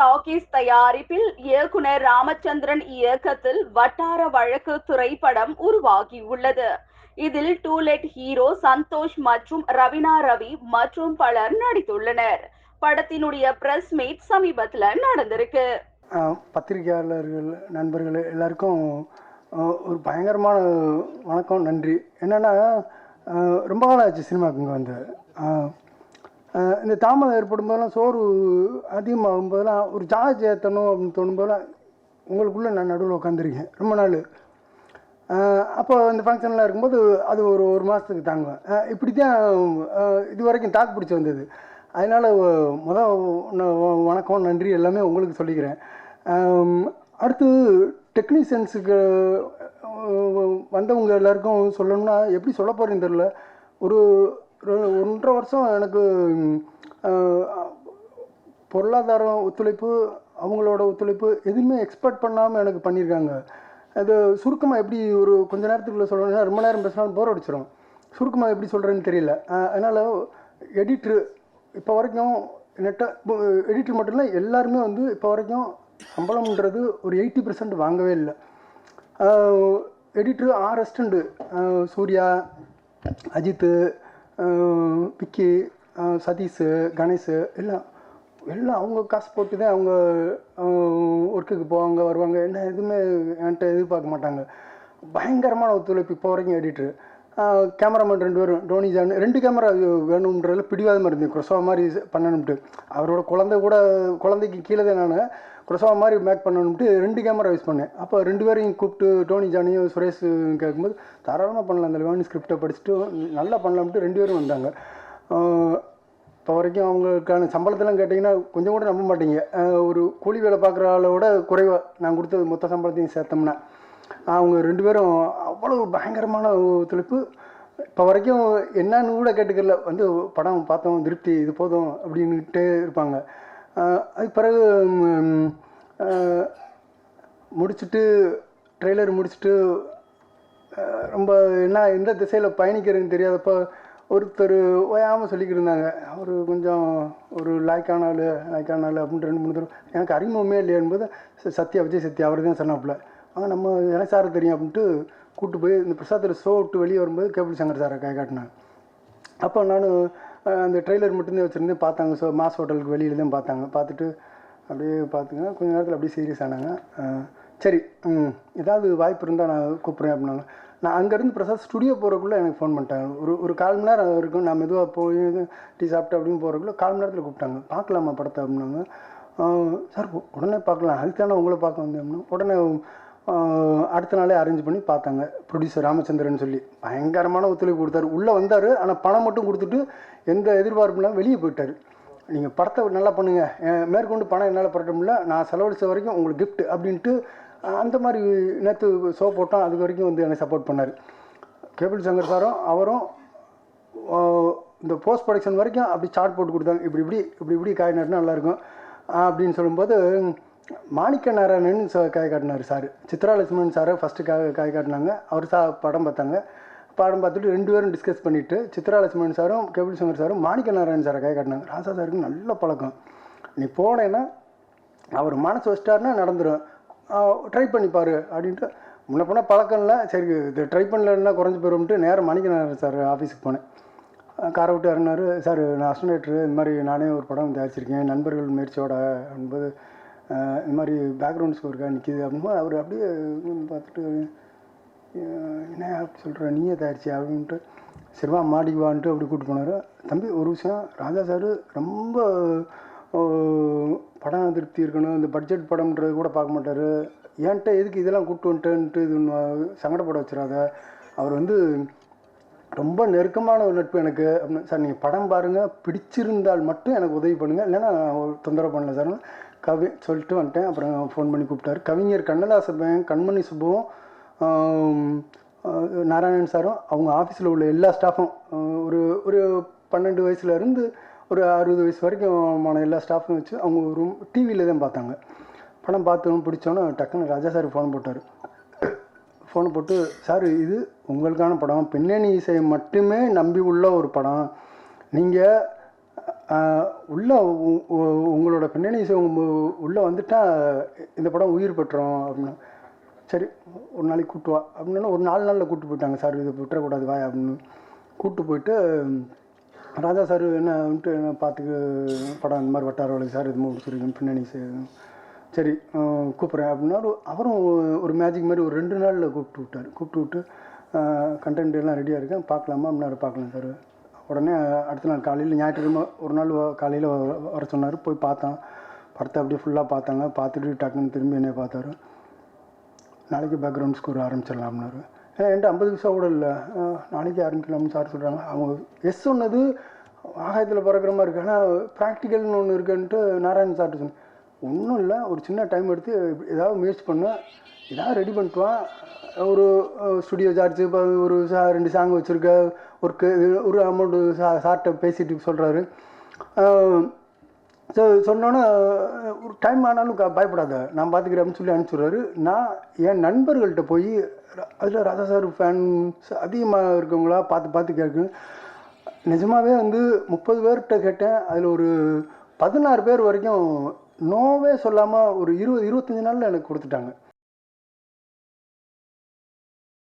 Talkies தயாரிப்பில் இயக்குனர் ராமச்சந்திரன் இயக்கத்தில் வட்டார வழக்கு திரைப்படம் உருவாகியுள்ளது. இதில் டூலெட் ஹீரோ சந்தோஷ் மற்றும் ரவினா ரவி மற்றும் பலர் நடித்துள்ளனர். படத்தினுடைய பிரஸ் மீட் சமீபத்தில் நடந்திருக்கு. பத்திரிகையாளர்கள் நண்பர்கள் எல்லாருக்கும் ஒரு பயங்கரமான வணக்கம் நன்றி. என்னென்னா ரொம்ப நாள் ஆச்சு சினிமாவுக்கு இங்கே வந்து. இந்த தாமதம் ஏற்படும் போதெல்லாம் சோறு அதிகமாகும் போதெல்லாம் ஒரு சார்ஜ் ஏற்றணும் அப்படின்னு தோணும் போதெல்லாம் உங்களுக்குள்ளே நான் நடுவில் உட்காந்துருக்கேன் ரொம்ப நாள். அப்போ இந்த ஃபங்க்ஷன்லாம் இருக்கும்போது அது ஒரு ஒரு மாதத்துக்கு தாங்குவேன். இப்படி தான் இது வரைக்கும் தாக்கு பிடிச்சி வந்தது. அதனால் முதல் வணக்கம் நன்றி எல்லாமே உங்களுக்கு சொல்லிக்கிறேன். அடுத்து டெக்னீஷியன்ஸுக்கு வந்தவங்க எல்லாருக்கும் சொல்லணும்னா எப்படி சொல்ல போகிறேன்னு தெரில ஒரு ஒன்றரை வருஷம் எனக்கு பொருளாதாரம் ஒத்துழைப்பு அவங்களோட ஒத்துழைப்பு எதுவுமே எக்ஸ்பெக்ட் பண்ணாமல் எனக்கு பண்ணியிருக்காங்க. அது சுருக்கமாக எப்படி ஒரு கொஞ்ச நேரத்துக்குள்ளே சொல்லணும்னா ரொம்ப நேரம் பேசினாலும் போர் அடிச்சிடும் சுருக்கமாக எப்படி சொல்கிறேன்னு தெரியல. அதனால் எடிட்ரு இப்போ வரைக்கும் நெட்ட எடிட்ரு மட்டும் இல்லை எல்லாருமே வந்து இப்போ வரைக்கும் சம்பளம்ன்றது ஒரு எயிட்டி பர்சன்ட் வாங்கவே இல்லை. எடிட்ரு ஆர் அஸ்டண்ட்டு சூர்யா அஜித்து விக்கி சதீஷு கணேஷு எல்லாம் எல்லாம் அவங்க காசு போட்டு தான் அவங்க ஒர்க்குக்கு போவாங்க வருவாங்க. என்ன எதுவுமே என்கிட்ட எதிர்பார்க்க மாட்டாங்க. பயங்கரமான ஒத்துழைப்பு இப்போ வரைக்கும் எடிட்ரு கேமராமேன் ரெண்டு பேரும் டோனி ஜான் ரெண்டு கேமரா வேணுன்றதுல பிடிவாதமாக இருந்தேன் குரசோவா மாதிரி பண்ணணும்ட்டு. அவரோட குழந்தை கூட குழந்தைக்கு கீழே தான் நான். பிரசவம் மாதிரி மேக் பண்ணணும்ட்டு ரெண்டு கேமரா யூஸ் பண்ணேன். அப்போ ரெண்டு பேரையும் கூப்பிட்டு டோனி ஜானியும் சுரேஷ் கேட்கும்போது தாராளமாக பண்ணலாம் அந்த லெவானி ஸ்கிரிப்டை படிச்சுட்டு நல்லா பண்ணலாம்ட்டு ரெண்டு பேரும் வந்தாங்க. இப்போ வரைக்கும் அவங்களுக்கான சம்பளத்தெல்லாம் கேட்டிங்கன்னா கொஞ்சம் கூட நம்ப மாட்டீங்க. ஒரு கூலி வேலை பார்க்குற ஆளோட குறைவாக நான் கொடுத்தது மொத்த சம்பளத்தையும் சேர்த்தோம்னா. அவங்க ரெண்டு பேரும் அவ்வளோ பயங்கரமான ஒத்துழைப்பு. இப்போ வரைக்கும் என்னன்னு கூட கேட்டுக்கல. வந்து படம் பார்த்தோம் திருப்தி இது போதும் அப்படின்னுட்டே இருப்பாங்க. அதுக்கு பிறகு முடிச்சுட்டு ட்ரெய்லர் முடிச்சுட்டு ரொம்ப என்ன எந்த திசையில் பயணிக்கிறதுன்னு தெரியாதப்போ ஒருத்தர் ஓயாமல் சொல்லிக்கிட்டு இருந்தாங்க. அவர் கொஞ்சம் ஒரு லாய்க்கான ஆள் லாய்க்கான ஆள் அப்படின்ட்டு ரெண்டு மூணு தடவை. எனக்கு அறிமுகமே இல்லையன்போது என்பது சத்யா விஜய் சத்யா அவர் தான் சொன்னாப்புல. ஆனால் நம்ம எனக்கு சார் தெரியும் அப்படின்ட்டு கூப்பிட்டு போய் இந்த பிரசாத்தில் ஷோ விட்டு வெளியே வரும்போது கேபிள் சங்கர் சாரை கை காட்டினாங்க. அப்போ நான் அந்த ட்ரெய்லர் மட்டும்தான் வச்சுருந்து பார்த்தாங்க. ஸோ மாஸ் ஹோட்டலுக்கு வெளியில் தான் பார்த்தாங்க. பார்த்துட்டு அப்படியே பார்த்துங்க. கொஞ்ச நேரத்தில் அப்படியே சீரியஸ் ஆனாங்க. சரி ஏதாவது வாய்ப்பு இருந்தால் நான் கூப்பிட்றேன் அப்படின்னாங்க. நான் அங்கேருந்து பிரசாத் ஸ்டுடியோ போகிறக்குள்ளே எனக்கு ஃபோன் பண்ணிட்டாங்க. ஒரு ஒரு கால் மணி நேரம் இருக்கும். நான் மெதுவாக போய் டீ சாப்பிட்டு அப்படின்னு போகிறக்குள்ள கால் மணி நேரத்தில் கூப்பிட்டாங்க. பார்க்கலாமா படத்தை அப்படின்னாங்க. சார் உடனே பார்க்கலாம். அதுக்கு தானே உங்களை பார்க்க வந்தேன் அப்படின்னா உடனே அடுத்த நாளே அரேஞ்ச் பண்ணி பார்த்தாங்க. ப்ரொடியூசர் ராமச்சந்திரன் சொல்லி. பயங்கரமான ஒத்துழைப்பு கொடுத்தாரு. உள்ளே வந்தார். ஆனால் பணம் மட்டும் கொடுத்துட்டு எந்த எதிர்பார்ப்பும் இல்லாமல் வெளியே போயிட்டார். நீங்கள் படத்தை நல்லா பண்ணுங்கள் மேற்கொண்டு பணம் என்னால் பரட்ட முடியல. நான் செலவழிச்ச வரைக்கும் உங்களுக்கு கிஃப்ட் அப்படின்ட்டு அந்த மாதிரி நேற்று ஷோ போட்டோம். அது வரைக்கும் வந்து என்னை சப்போர்ட் பண்ணார். கேபிள் சங்கர் சாரும் அவரும் இந்த போஸ்ட் ப்ரொடக்ஷன் வரைக்கும் அப்படி சார்ட் போட்டு கொடுத்தாங்க. இப்படி இப்படி இப்படி இப்படி காய் நட்டுனா நல்லாயிருக்கும் அப்படின்னு சொல்லும்போது மாணிக்க நாராயணன் காய் காட்டினார் சார். சித்ராலட்சுமன் சாரை ஃபஸ்ட்டு காய் காய் காட்டினாங்க. அவர் சா படம் பார்த்தாங்க. படம் பார்த்துட்டு ரெண்டு பேரும் டிஸ்கஸ் பண்ணிவிட்டு சித்ராலட்சுமணன் சாரும் கபில் சங்கர் சாரும் மாணிக்க நாராயணன் சாரை காய் காட்டினாங்க. ராசா சாருக்கு நல்ல பழக்கம். நீ போனேன்னா அவர் மனசு வச்சிட்டாருன்னா நடந்துடும் ட்ரை பண்ணிப்பார் அப்படின்ட்டு. முன்ன போனால் பழக்கம் இல்லை. சரி இது ட்ரை பண்ணலன்னா குறைஞ்சி போயிடும்ட்டு நேரம் மணிக்கணும் சார் ஆஃபீஸுக்கு போனேன். காரை விட்டு இறங்கினார். சார் நான் அஸ்டன்டேட்ரு இந்த மாதிரி நானே ஒரு படம் தயாரிச்சிருக்கேன். நண்பர்கள் முயற்சியோட என்பது இந்த மாதிரி பேக்ரவுண்ட் ஸ்கோருக்காக நிற்கிது அப்படின்போது அவர் அப்படியே பார்த்துட்டு என்ன அப்படி சொல்கிற நீயே தயாரிச்சியா அப்படின்ட்டு சரிவா மாடிக்கு வான்ட்டு அப்படி கூப்பிட்டு போனார். தம்பி ஒரு விஷயம் ராஜா சார் ரொம்ப படம் திருப்தி இருக்கணும் இந்த பட்ஜெட் படம்ன்றது கூட பார்க்க மாட்டார். ஏன்ட்ட எதுக்கு இதெல்லாம் கூப்பிட்டு வந்துட்டேன்ட்டு இது ஒன்று சங்கடப்பட வச்சிடாத. அவர் வந்து ரொம்ப நெருக்கமான ஒரு நட்பு எனக்கு. அப்படின்னு சார் நீங்கள் படம் பாருங்கள் பிடிச்சிருந்தால் மட்டும் எனக்கு உதவி பண்ணுங்கள் இல்லைன்னா நான் தொந்தரவு பண்ணல சார். கவி சொல்லிட்டு வந்துட்டேன். அப்புறம் ஃபோன் பண்ணி கூப்பிட்டாரு. கவிஞர் கண்ணதாசன் கண்மணி சுப்புவும் நாராயணன் சாரும் அவங்க ஆஃபீஸில் உள்ள எல்லா ஸ்டாஃபும் ஒரு ஒரு பன்னெண்டு வயசுலேருந்து ஒரு அறுபது வயசு வரைக்கும் எல்லா ஸ்டாஃபும் வச்சு அவங்க ரூம் டிவியில் தான் பார்த்தாங்க. படம் பார்த்தோம் பிடிச்சோன்னு டக்குன்னு ராஜா சார் ஃபோன் போட்டார். ஃபோனை போட்டு சார் இது உங்களுக்கான படம். பின்னணி இசையை மட்டுமே நம்பி உள்ள ஒரு படம். நீங்கள் உள்ளே உங்களோட பின்னணி இசை உள்ளே வந்துட்டால் இந்த படம் உயிர் பெற்றோம் அப்படின்னு. சரி ஒரு நாளைக்கு கூட்டு வா அப்படின்னு ஒரு நாலு நாளில் கூப்பிட்டு போயிட்டாங்க சார் இதை விட்டுறக்கூடாது வா அப்படின்னு. கூப்பிட்டு போயிட்டு ராஜா சார் என்ன வந்துட்டு என்ன பார்த்துக்கு படம் இந்த மாதிரி வட்டார வழக்கு சார் இது முடிச்சிருக்கேன் பின்னணி சரி கூப்பிட்றேன் அப்படின்னா அவரும் ஒரு மேஜிக் மாதிரி ஒரு ரெண்டு நாளில் கூப்பிட்டு விட்டார். கூப்பிட்டு விட்டு கண்டென்ட் எல்லாம் ரெடியாக இருக்கேன் பார்க்கலாமா? அப்படின்னாரு பார்க்கலாம் சார். உடனே அடுத்த நாள் காலையில் ஞாயிற்றுக்கிழமை ஒரு நாள் காலையில் வர சொன்னார். போய் பார்த்தேன். படத்தை அப்படியே ஃபுல்லாக பார்த்தாங்க. பார்த்துட்டு டக்குன்னு திரும்பி என்னை பார்த்தாரு. நாளைக்கு பேக்ரவுண்ட் ஸ்கோர் ஆரம்பிச்சிடலாம்னாரு. ஏன்னா என்கிட்ட ஐம்பது பைசா கூட இல்லை. நாளைக்கு ஆரம்பிக்கலாம்னு சார் சொல்கிறாங்க அவங்க எஸ் சொன்னது ஆகாயத்தில் பறக்கிற மாதிரி இருக்கு. ஆனால் ப்ராக்டிக்கல்னு ஒன்று இருக்குன்ட்டு நாராயணன் சார்ட்டு சொன்னேன். ஒன்றும் இல்லை. ஒரு சின்ன டைம் எடுத்து ஏதாவது முயற்சி பண்ணேன் ஏதாவது ரெடி பண்ணிட்டுவான் ஒரு ஸ்டுடியோ சார்ஜ் இப்போ ஒரு சா ரெண்டு சாங் வச்சுருக்க ஒர்க்கு ஒரு அமௌண்ட்டு சா சார்கிட்ட பேசிட்டு சொல்கிறாரு ஸோ சொன்னோன்னே ஒரு டைம் ஆனாலும் க- பயப்படாத. நான் பார்த்துக்கிறேன்னு சொல்லி அனுப்பிச்சுடுறாரு. நான் என் நண்பர்கள்ட்ட போய் அதில் ராஜா சார் ஃபேன்ஸ் அதிகமாக இருக்கவங்களா பார்த்து பார்த்து கேட்கு நிஜமாகவே வந்து முப்பது பேர்கிட்ட கேட்டேன். அதில் ஒரு பதினாறு பேர் வரைக்கும் நோவே சொல்லாமல் ஒரு இருபது இருபத்தஞ்சி நாளில் எனக்கு கொடுத்துட்டாங்க.